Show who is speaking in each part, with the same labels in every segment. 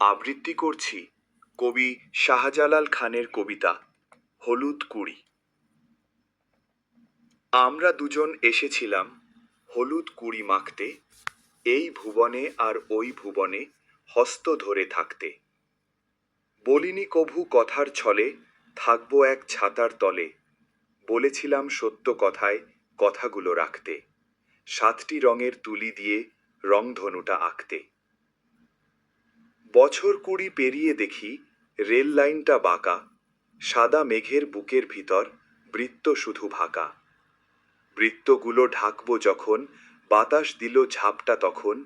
Speaker 1: আবৃত্তি করছি কবি শাহজালাল খানের কবিতা, হলুদ কুড়ি। আমরা দুজন এসেছিলাম হলুদ কুড়ি মাখতে, এই ভুবনে আর ওই ভুবনে হস্ত ধরে থাকতে। বলিনি কভু কথার ছলে, থাকব এক ছাতার তলে। বলেছিলাম সত্য কথায় কথাগুলো রাখতে, সাতটি রঙের তুলি দিয়ে রংধনুটা আঁকতে। বছর কুড়ি পেরিয়ে দেখি রেল লাইনটা বাঁকা, সাদা মেঘের বুকের ভিতর বৃত্ত শুধু ভাকা। বৃত্তগুলো ঢাকবো যখন, বাতাস দিল ঝাপটা তখন,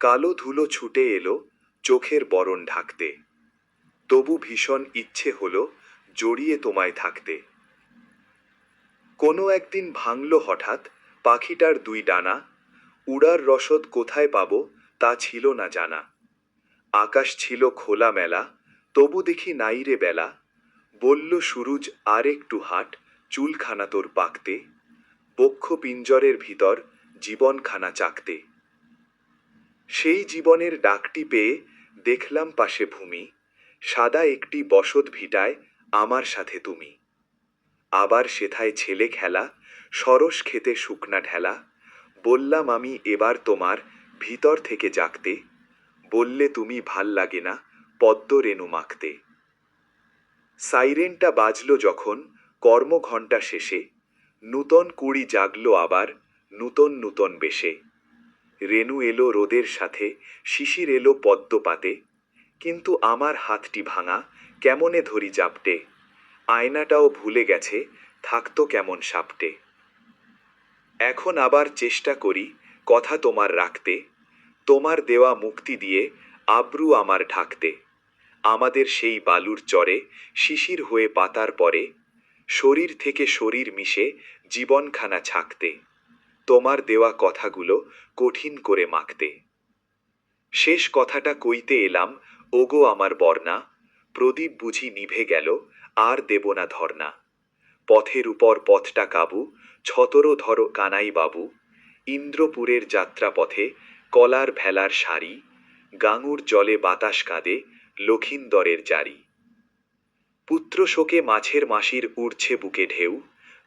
Speaker 1: কালো ধুলো ছুটে এলো চোখের বরণ ঢাকতে। তবু ভীষণ ইচ্ছে হলো জড়িয়ে তোমায় থাকতে। কোনো একদিন ভাঙল হঠাৎ পাখিটার দুই ডানা, উড়ার রসদ কোথায় পাবো তা ছিল না জানা। আকাশ ছিল খোলা মেলা, তবু দেখি নাইরে বেলা। বলল সুরুজ আর একটু হাট, চুলখানা তোর পাকতে। বক্ষ পিঞ্জরের ভিতর জীবনখানা চাকতে। সেই জীবনের ডাকটি পেয়ে দেখলাম পাশে ভূমি, সাদা একটি বসত ভিটায় আমার সাথে তুমি। আবার সেথায় ছেলে খেলা, সরস খেতে শুকনা ঢেলা। বললাম আমি এবার তোমার ভিতর থেকে জাগতে। বললে তুমি ভালো লাগে না, পদ্ম রেণু মাখতে। সাইরেনটা বাজল যখন, কর্মঘণ্টা শেষে, নূতন কুড়ি জাগলো আবার, নূতন নূতন বেশে। রেণু এলো রোদের সাথে, শিশির এলো পদ্ম পাতে কিন্তু আমার হাতটি ভাঙা, কেমনে ধরি জাপটে? আয়নাটাও ভুলে গেছে, থাকতো কেমন সাপটে। এখন আবার চেষ্টা করি, কথা তোমার রাখতে। তোমার দেওয়া মুক্তি দিয়ে আব্রু আমার ঢাকতে। আমাদের সেই বালুর চরে শিশির হয়ে পাতার পরে শরীর থেকে শরীর মিশে জীবনখানা ছাকতে। তোমার দেওয়া কথাগুলো কঠিন করে মাখতে। শেষ কথাটা কইতে এলাম, ওগো আমার বর্ণা, প্রদীপ বুঝি নিভে গেল, আর দেব না ধর্না পথের উপর পথটা কাবু, ছতরো ধরো কানাই বাবু, ইন্দ্রপুরের যাত্রাপথে কলার ভেলার সারি, গাঙুর জলে বাতাস কাঁদে লখিন্দরের জারি। পুত্র শোকে মাছের মাসির উড়ছে বুকে ঢেউ,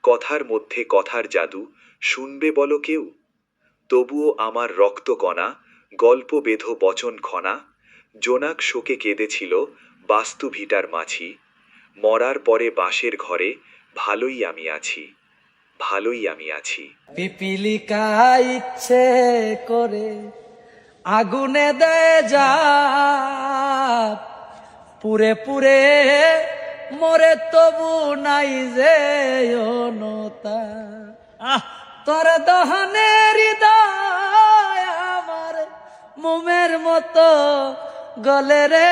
Speaker 1: কথার মধ্যে কথার জাদু, শুনবে বলো কেউ? তবুও আমার রক্তকণা গল্প বেধ বচন খনা, জোনাক শোকে কেঁদেছিল বাস্তু ভিটার মাছি মরার পরে বাঁশের ঘরে ভালোই আমি আছি। ভালোই আমি আছি।
Speaker 2: পিপিলিকা ইচ্ছে করে আগুনে দেয় যা পুরে পুরে মরে তবু নাই যে অনতা। তোর দহনে হৃদয় আমার মোমের মতো গলে রে।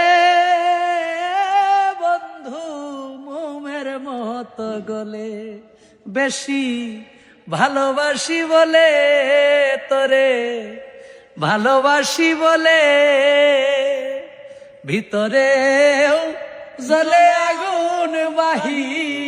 Speaker 2: মতো গলে বেশি ভালোবাসি বলে তোরে ভালোবাসি বলে ভিতরে জলে আগুন বাহির।